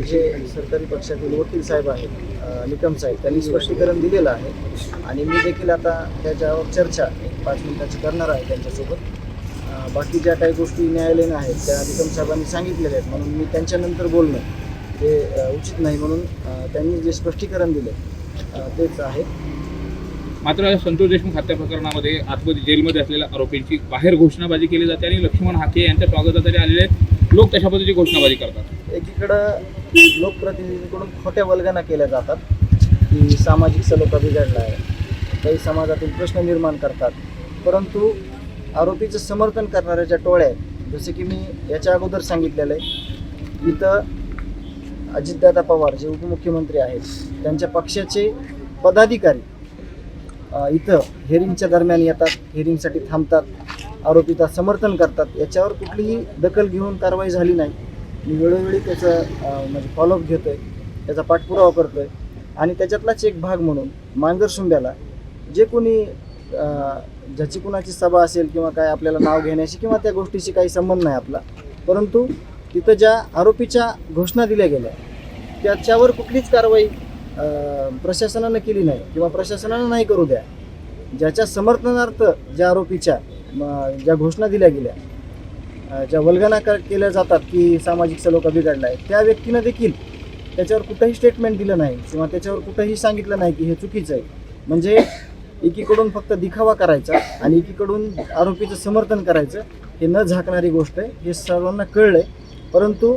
जे सरकारी पक्षातील वकील साहेब आहेत निकम साहेब त्यांनी स्पष्टीकरण दिलेलं आहे. आणि मी देखील आता त्याच्यावर चर्चा एक पाच मिनिटाची करणार आहे त्यांच्यासोबत. बाकी ज्या काही गोष्टी न्यायालयीन आहेत त्या निकम साहेबांनी सांगितलेल्या आहेत म्हणून मी त्यांच्यानंतर बोलणं ते अ, उचित नाही म्हणून त्यांनी जे स्पष्टीकरण दिले तेच आहे. मात्र संतोष देशमुख हत्या प्रकरणामध्ये आतमध्ये जेलमध्ये असलेल्या आरोपींची बाहेर घोषणाबाजी केली जाते आणि लक्ष्मण हाके यांच्या स्वागतासाठी आलेले लोक तशा पद्धतीची घोषणाबाजी करतात. एकीकडं लोकप्रतिनिधींकडून खोट्या वल्गना केल्या जातात की सामाजिक सलोखा बिघडला आहे. काही समाजातील प्रश्न निर्माण करतात. परंतु आरोपीचं समर्थन करणाऱ्या ज्या टोळ्या आहेत जसे की मी याच्या अगोदर सांगितलेलं आहे इथं अजितदादा पवार जे उपमुख्यमंत्री आहेत त्यांच्या पक्षाचे पदाधिकारी इथं हेरिंगच्या दरम्यान येतात हेरिंगसाठी थांबतात आरोपीचा समर्थन करतात. याच्यावर कुठलीही दखल घेऊन कारवाई झाली नाही. मी वेळोवेळी त्याचं म्हणजे फॉलोअप घेतो आहे त्याचा पाठपुरावा करतो आहे आणि त्याच्यातलाच एक भाग म्हणून मांजर शुंब्याला जे कोणी ज्याची कुणाची सभा असेल किंवा काय आपल्याला नाव घेण्याशी किंवा त्या गोष्टीशी काही संबंध नाही आपला परंतु तिथं ज्या आरोपीच्या घोषणा दिल्या गेल्या त्याच्यावर कुठलीच कारवाई प्रशासनानं केली नाही किंवा प्रशासनानं नाही करू द्या. ज्याच्या समर्थनार्थ ज्या आरोपीच्या ज्या घोषणा दिल्या गेल्या ज्या वल्गना कर केल्या जातात की सामाजिक सलोखा बिघडला आहे त्या व्यक्तीनं देखील त्याच्यावर कुठंही स्टेटमेंट दिलं नाही किंवा त्याच्यावर कुठंही सांगितलं नाही की हे चुकीचं आहे. म्हणजे एकीकडून फक्त दिखावा करायचा आणि एकीकडून आरोपीचं समर्थन करायचं हे न झाकणारी गोष्ट आहे हे सर्वांना कळलं आहे परंतु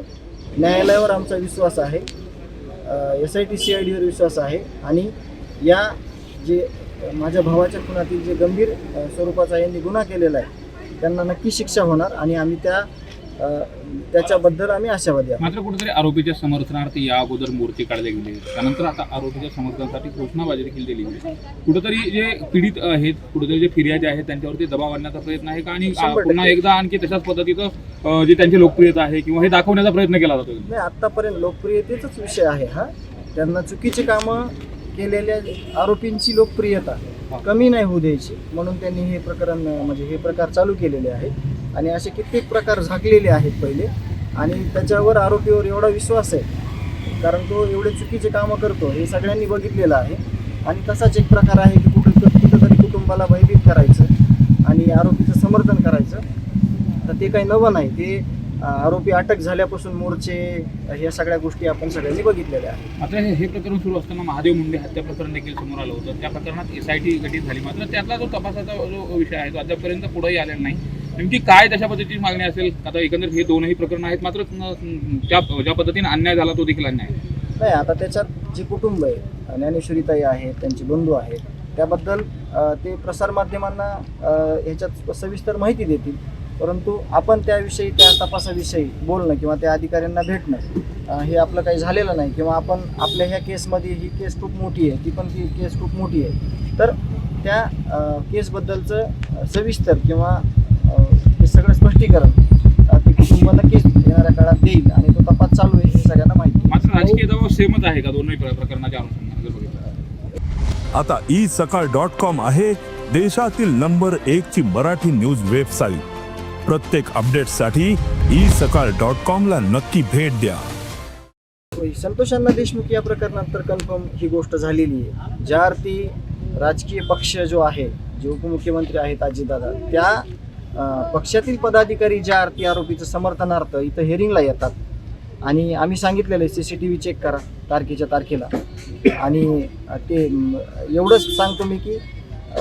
न्यायालयावर आमचा विश्वास आहे S I T C I डीवर विश्वास आहे आणि या जे माझ्या भावाच्या खुनातील जे गंभीर स्वरूपाचा यांनी गुन्हा केलेला आहे त्यांना नक्की शिक्षा होणार आणि आम्ही त्या त्याच्याबद्दल आम्ही आशावादी आहोत. मात्र कुठेतरी आरोपीच्या समर्थनार्थ या अगोदर मोर्चे काढले गेले. त्यानंतर आता आरोपीच्या समर्थनासाठी घोषणाबाजी देखील दिली गेली. कुठेतरी जे पीडित आहेत कुठेतरी जे फिर्यादी आहेत त्यांच्यावरती दबाव आणण्याचा प्रयत्न आहे का? आणि. पुन्हा एकदा आणखी तशाच पद्धतीचं जे त्यांची लोकप्रियता आहे किंवा हे दाखवण्याचा प्रयत्न केला जातो नाही आत्तापर्यंत लोकप्रियतेचाच विषय आहे हा. त्यांना चुकीची कामं केलेल्या आरोपींची लोकप्रियता. कमी नाही होऊ द्यायची. म्हणून त्यांनी हे प्रकरण म्हणजे हे प्रकार चालू केलेले आहेत. आणि असे कित्येक प्रकार झाकलेले आहेत पहिले. आणि त्याच्यावर आरोपीवर एवढा विश्वास आहे. कारण तो एवढे चुकीचे कामं करतो हे सगळ्यांनी बघितलेलं आहे. आणि तसाच एक प्रकार आहे की कुठं कुठंतरी कुटुंबाला भयभीत करायचं आणि आरोपीचं समर्थन करायचं. तर ते काही नवं नाही. ते आरोपी अटक झाल्यापासून मोर्चे ह्या सगळ्या गोष्टी आपण सगळ्यांनी बघितलेल्या आहेत. मात्र हे हे प्रकरण सुरू असताना महादेव मुंडे हत्या प्रकरण देखील समोर आलं होतं. त्या प्रकरणात एस आय टी गठीत झाली. मात्र त्यातला जो तपासाचा जो विषय आहे तो अद्यापर्यंत पुढेही आलेला नाही. नेमकी काय तशा पद्धतीची मागणी असेल? आता एकंदरीत हे दोनही प्रकरण आहेत. मात्र त्या ज्या पद्धतीने अन्याय झाला तो देखील अन्याय. नाही आता त्याच्यात जे कुटुंब आहे ज्ञानेश्वरीताई आहेत त्यांचे बंधू आहेत त्याबद्दल ते प्रसारमाध्यमांना ह्याच्यात सविस्तर माहिती देतील. परंतु आपण त्याविषयी त्या तपासाविषयी बोलणं किंवा त्या अधिकाऱ्यांना भेटणं हे आपलं काही झालेलं नाही. किंवा आपण आपल्या ह्या केसमध्ये ही केस खूप मोठी आहे ती पण ती केस खूप मोठी आहे. तर त्या केसबद्दलचं सविस्तर किंवा हे सगळं स्पष्टीकरण ते कुटुंब नक्कीच येणाऱ्या काळात देईल आणि तो तपास चालू आहे हे सगळ्यांना माहिती. मात्र राजकीय दबाव सेमच आहे का दोन्ही प्र- प्रकरणाच्या अनुषंगाने जर बघितलं आता ई सकाळ डॉट कॉम आहे देशातील नंबर एक ची मराठी न्यूज वेबसाईट. प्रत्येक अपडेटसाठी ई सकाळ डॉट कॉमला नक्की भेट द्या. संतोषांना देशमुख या प्रकरणात तर कन्फर्म ही गोष्ट झालेली आहे. ज्या अर्थी राजकीय पक्ष जो आहे जे उपमुख्यमंत्री आहेत अजितदादा त्या पक्षातील पदाधिकारी ज्या अर्थी आरोपीचं समर्थनार्थ इथं हेरिंगला येतात. आणि आम्ही सांगितलेलं आहे C C T V check करा तारखेच्या तारखेला. आणि ते एवढंच सांगतो मी की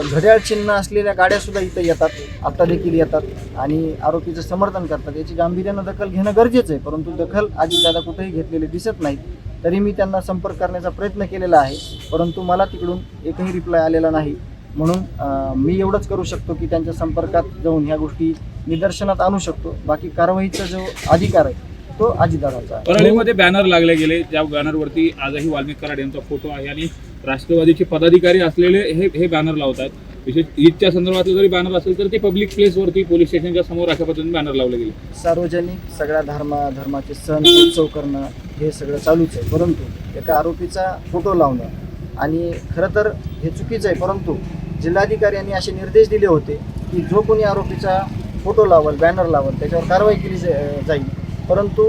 घड्याळ चिन्ह असलेल्या गाड्यासुद्धा इथं येतात आत्ता देखील येतात आणि आरोपीचं समर्थन करतात. याची गांभीर्यानं दखल घेणं गरजेचं आहे परंतु दखल अजितदादा कुठेही घेतलेली दिसत नाहीत. तरी मी त्यांना संपर्क करण्याचा प्रयत्न केलेला आहे परंतु मला तिकडून एकही रिप्लाय आलेला नाही. म्हणून मी एवढंच करू शकतो की त्यांच्या संपर्कात जाऊन ह्या गोष्टी निदर्शनात आणू शकतो. बाकी कारवाईचा जो अधिकार आहे तो अजितदादाचा आहे. परळीमध्ये बॅनर लागले गेले. त्या बॅनरवरती आजही वाल्मिक कराड यांचा फोटो आहे आणि राष्ट्रवादीचे पदाधिकारी असलेले हे हे बॅनर लावतात विशेष ईदच्या संदर्भातलं जरी बॅनर असेल तर ते पब्लिक प्लेसवरती पोलीस स्टेशनच्या समोर अशा पद्धतीने बॅनर लावले गेले. सार्वजनिक सगळ्या धर्मा धर्माचे सण उत्सव करणं हे सगळं चालूच आहे. परंतु एका आरोपीचा फोटो लावणं आणि खरं तर हे चुकीचं आहे. परंतु जिल्हाधिकारी यांनी असे निर्देश दिले होते की जो कोणी आरोपीचा फोटो लावल बॅनर लावल त्याच्यावर कारवाई केली जाईल. परंतु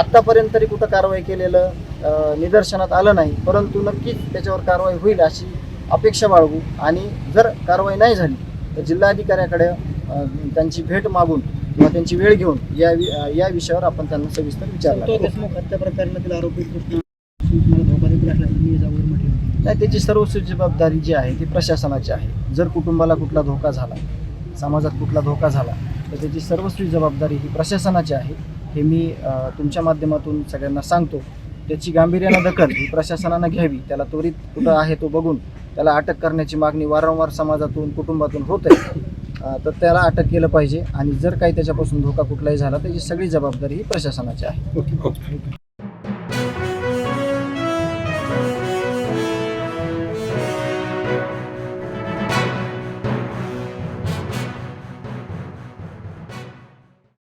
आत्तापर्यंत तरी कुठं कारवाई केलेलं निदर्शनात आलं नाही. परंतु नक्कीच त्याच्यावर कारवाई होईल अशी अपेक्षा बाळगू. आणि जर कारवाई नाही झाली तर जिल्हाधिकाऱ्याकडे त्यांची भेट मागून किंवा त्यांची वेळ घेऊन या या विषयावर आपण त्यांना सविस्तर विचारला. नाही त्याची सर्वस्वी जबाबदारी जी आहे ती प्रशासनाची आहे. जर कुटुंबाला कुठला धोका झाला समाजात कुठला धोका झाला तर त्याची सर्वस्वी जबाबदारी ही प्रशासनाची आहे. हे मी तुमच्या माध्यमातून सगळ्यांना सांगतो. त्याची गांभीर्यानं दखल ही प्रशासनानं घ्यावी. त्याला त्वरित कुठं आहे तो बघून त्याला अटक करण्याची मागणी वारंवार समाजातून कुटुंबातून होत आहे. तर त्याला अटक केलं पाहिजे. आणि जर काही त्याच्यापासून धोका कुठलाही झाला त्याची सगळी जबाबदारी ही प्रशासनाची आहे. ओके.